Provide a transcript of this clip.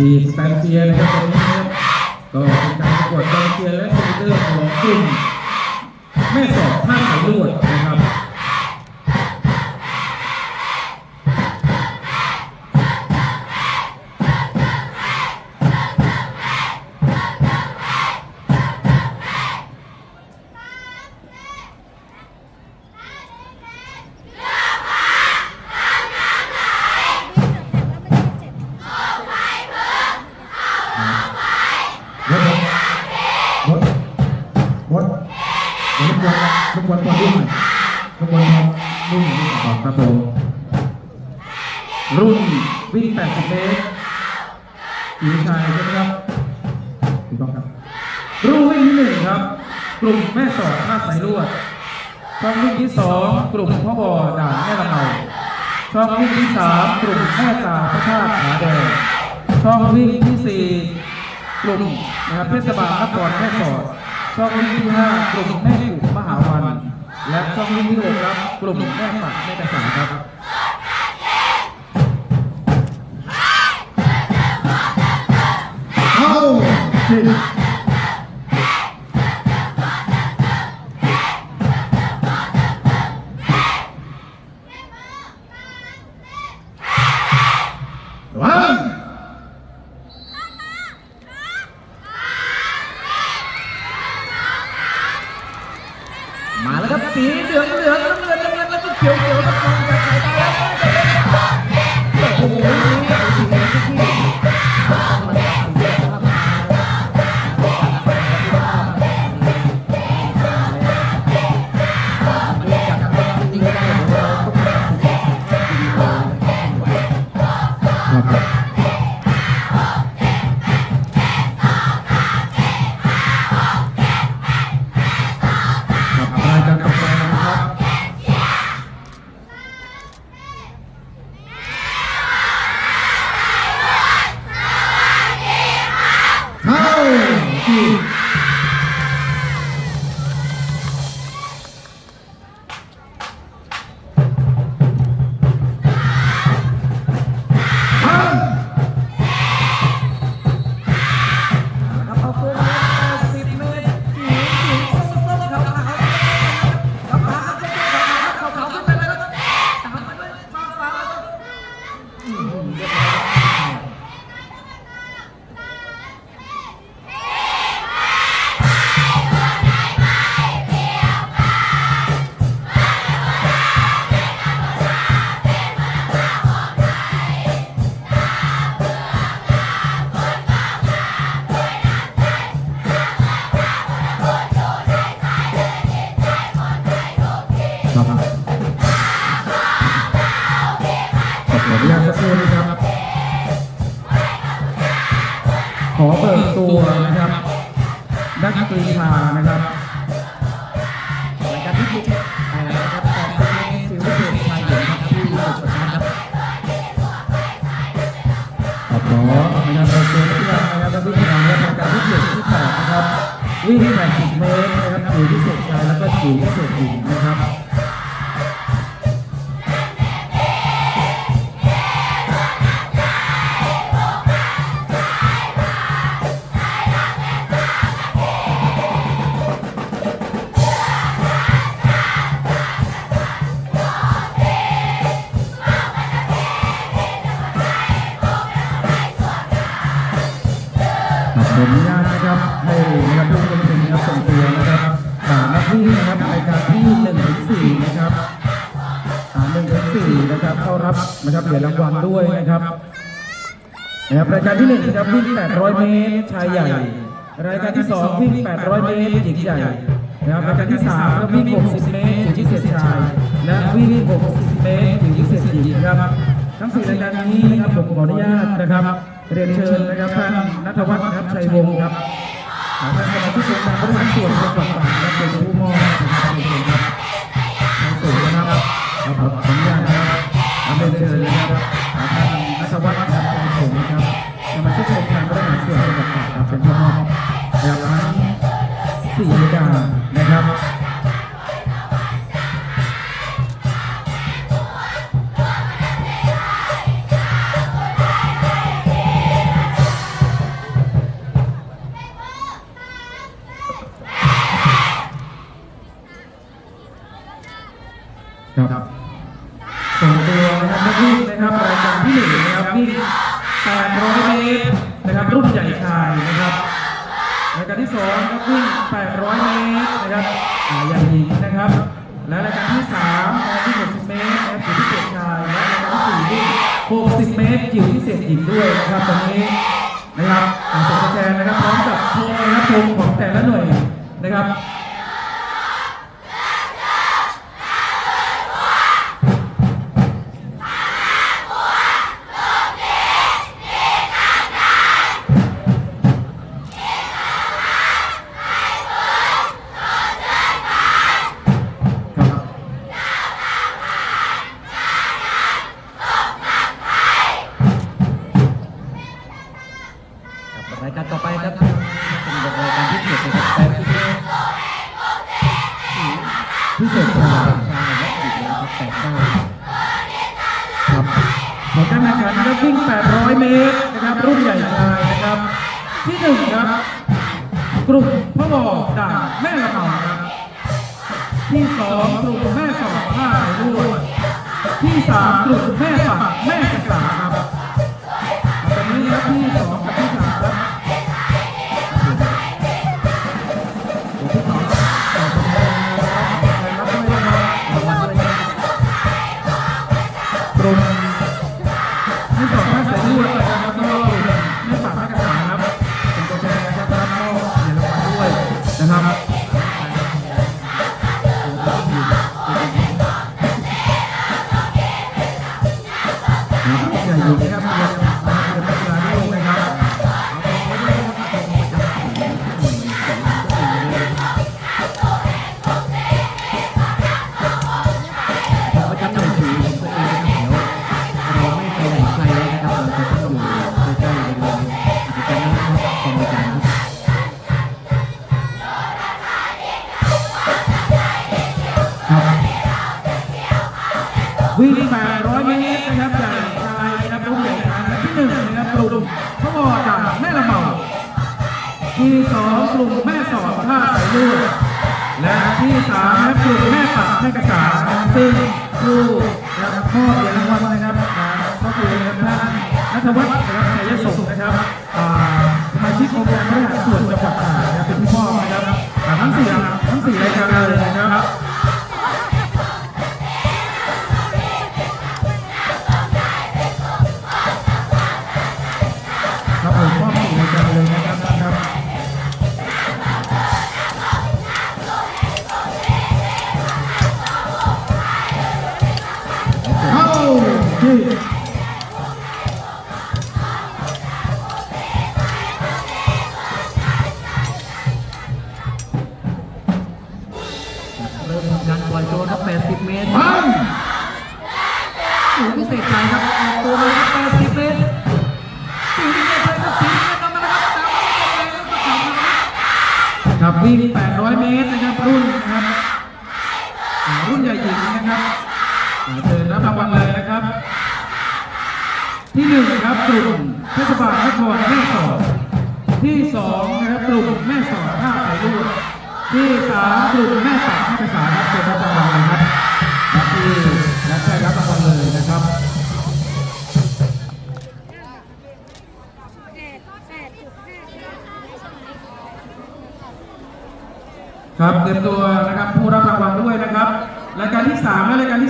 ทีสแตนเชียนะครับตอนนี้นะครับก็เป็นการประกวดสแตนเชียและคอมพิวเตอร์ของกลุ่มแม่สอดท่าสายลวดนะครับ รบวนรบกวนคนรุ่นหน่อยรบกวนรุ่นหน่อยต่อครับผมรุ่นวิ่ง 80 เมตรหญิงชายใช่ไหมครับถูกต้องครับ รุ่นวิ่งที่หนึ่งครับ กลุ่มแม่สอดท่าสายลวดช่องวิ่งที่สองกลุ่มพ่อบ่อด่านแม่ลำเนาช่องวิ่งที่สามกลุ่มแม่ตาพระธาตุผาแดงช่องวิ่งที่สี่กลุ่มนะครับเทศบาลนครแม่สอดช่องวิ่งที่ห้ากลุ่มแม่กุมหาว และช่องวิ่งที่หกครับ กลุ่มแม่ปักแม่กระสาครับเข้าที่ว้าวมาแล้วครับสีเหลืองเหลืองน้ำเงิน น้ำเเข้ อเบิกตัวนะครับนักกรีฑานะครับรายการที่ทุกไปแล้วนะครับตอนนี้ถือว่ป็นชายหญิงนะครับที่ประสบการณ์ครับขอขอนะครับเบิกตัวนักกีฬานะครับนักวิ่งงานและรายการที่เจ็ดที่แปดนะครับวิ่ง80เมตรนะครับจิ๋วพิเศษชายแล้วก็จิ๋วพิเศษหญิงนะครับ ออนุญาตนะครับให้นะครับทุกคนเป็นนะครับส่งตัวนะครับอ่านักวิ่งนะครับรายการที่หนึ่งถึงสี่นะครับอ่าหนึ่งถึงสี่นะครับเข้ารับนะครับเหรียญรางวัลด้วยนะครับนะครับรายการที่หนึ่งนะครับวิ่ง800เมตรชายใหญ่ รายการที่สองวิ่ง800เมตรหญิงใหญ่นะครับรายการที่สามก็วิ่ง60เมตรหญิงพิเศษชาย และวิ่ง60เมตรหญิงพิเศษหญิงครับทั้งสี่รายการนี้นะครับผมขออนุญาตนะครับ เรียนเชิญนะครับท่านนัทวัฒน์ครับชัยวงศ์ครับท่านสมาชิกองค์การบริหารส่วนจังหวัดตากครับเป็นผู้มอบนะครับเรียนเชิญครับทางสูงนะครับครับขออนุญาตนะครับเรียนเชิญนะครับท่านนัทวัฒน์ครับชัยวงศ์ครับสมาชิกองค์การบริหารส่วนจังหวัดตากครับเป็นผู้มอบแบบทั้งสี่รายกานะครับ ส่งตัวนะครับนักวิ่งนะครับรายการที่หนึ่งนะครับวิ่ง800เมตรนะครับรุ่นใหญ่ชายนะครับรายการที่สองนะครับวิ่ง800 เมตรนะครับใหญ่หญิงนะครับ และรายการที่สามนะครับวิ่ง60 เมตรนะครับจิ๋วพิเศษชายและรายการที่สี่วิ่ง60 เมตรจิ๋วพิเศษหญิงด้วยนะครับตอนนี้นะครับส่งตัวแทนนะครับพร้อมกับโชว์นะครับโชว์ของแต่ละหน่วยนะครับายการต่อไปครับเป็นรายการที่เจ็ดนะครับแปดสิเมตรพิเศษชายชาและหญิงนะครับแปดเก้าครับผลการแข่งขันนะครับวิ่ง 800 เมตรนะครับ รุ่นใหญ่ชายนะครับ ที่หนึ่งครับ กลุ่มพ่อบอกด่านแม่ละเมาครับที่สองกลุ่มแม่สอดท่าไหลรวดที่สามกลุ่มแม่ปักแม่กระสาครับตอนนี้ครับที่สองกับที่สาม 800 เมตรนะครับใหญ่ชายนะครับรุ่นใหญ่ชายอันที่หนึ่งนะครับกลุ่มพระบอจากแม่ละเมาที่สองกลุ่มแม่สอดท่าสายลูกและที่สามนะครับกลุ่มแม่ปักแม่กระสาซึ่งผู้รับมอเหรียรางวัลนะครับก็คือนะครับท่านนัทวัฒน์นะครับชัยสุขนะครับอ่าสมาชิกองค์การบริหารส่วนจังหวัด นะครับท่านครับเข้าที่เริ่มทำการปล่อยตัวครับ80 เมตรพันสูงพิเศษใจครับออกตัวเลยครับ วิ่ง 800 เมตรนะครับ รุ่นนะครับรุ่นใหญ่หญิงนะครับเชิญรับรางวัลเลยนะครับ ที่หนึ่งครับกลุ่มเทศบาลนครแม่สอดที่สองนะครับกลุ่มแม่สอดท่าไผ่ลูกที่สามกลุ่มแม่ปัดแม่ภาษาครับ ตรียมตัวนะครับผู้รับรางวัลด้วยนะครับรายการที่สามและรายการที่